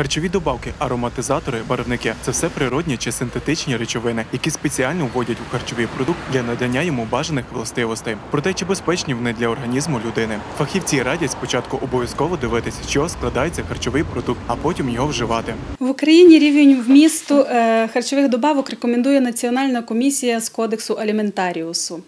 Харчові добавки, ароматизатори, барвники це все природні чи синтетичні речовини, які спеціально вводять у харчовий продукт для надання йому бажаних властивостей. Проте чи безпечні вони для організму людини? Фахівці радять спочатку обов'язково дивитися, чого складається харчовий продукт, а потім його вживати. В Україні рівень вмісту е, харчових добавок рекомендує Національна комісія з кодексу аліментаріусу.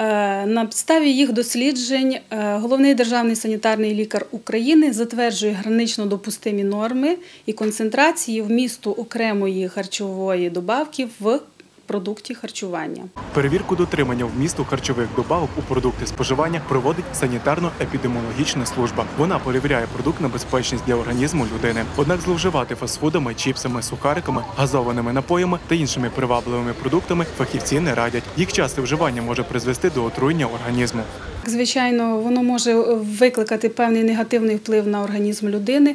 Е, На підставі їх досліджень е, головний державний санітарний лікар України затверджує гранично допустимі норми і концентрації вмісту окремої харчової добавки в продукті харчування. Перевірку дотримання вмісту харчових добавок у продукти споживання проводить санітарно-епідеміологічна служба. Вона перевіряє продукт на безпечність для організму людини. Однак зловживати фастфудами, чіпсами, сухариками, газованими напоями та іншими привабливими продуктами фахівці не радять. Їх часте вживання може призвести до отруєння організму. Звичайно, воно може викликати певний негативний вплив на організм людини,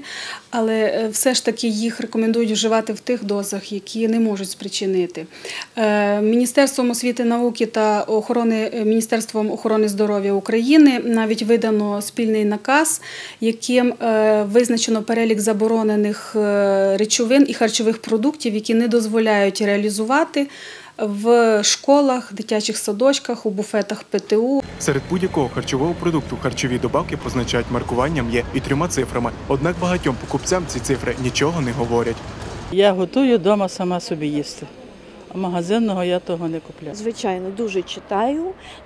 але е, все ж таки їх рекомендують вживати в тих дозах, які не можуть спричинити. Е, Міністерством освіти науки та охорони е, Міністерством охорони здоров'я України навіть видано спільний наказ, яким е, визначено перелік заборонених е, речовин і харчових продуктів, які не дозволяють реалізувати в школах, дитячих садочках, у буфетах ПТУ. Серед будь-якого харчового продукту харчові добавки позначають маркуванням є і трьома цифрами. Однак багатьом покупцям ці цифри нічого не говорять. Я готую вдома сама собі їсти. А магазинного я того не купляю. Звичайно, дуже читаю,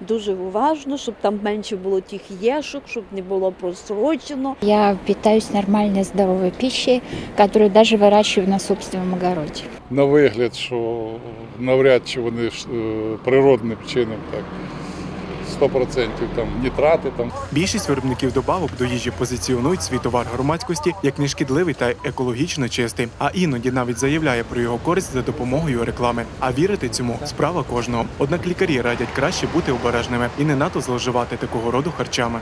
дуже уважно, щоб там менше було тих єшок, щоб не було просрочено. Я питаюсь нормальной здоровой пищей, которую даже выращиваю на собственном огороде. на вигляд, що навряд чи вони е, природним чином так 100% там нітрати там. Більшість виробників добавок до їжі позиціонують свій товар громадськості як нешкідливий та екологічно чистий, а іноді навіть заявляє про його користь за допомогою реклами. А вірити цьому справа кожного. Однак лікарі радять краще бути обережними і не надто зловживати такого роду харчами.